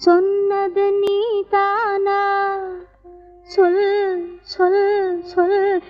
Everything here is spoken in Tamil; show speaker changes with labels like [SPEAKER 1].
[SPEAKER 1] சொன்னது நீதானா? சொல் சொல் சொல்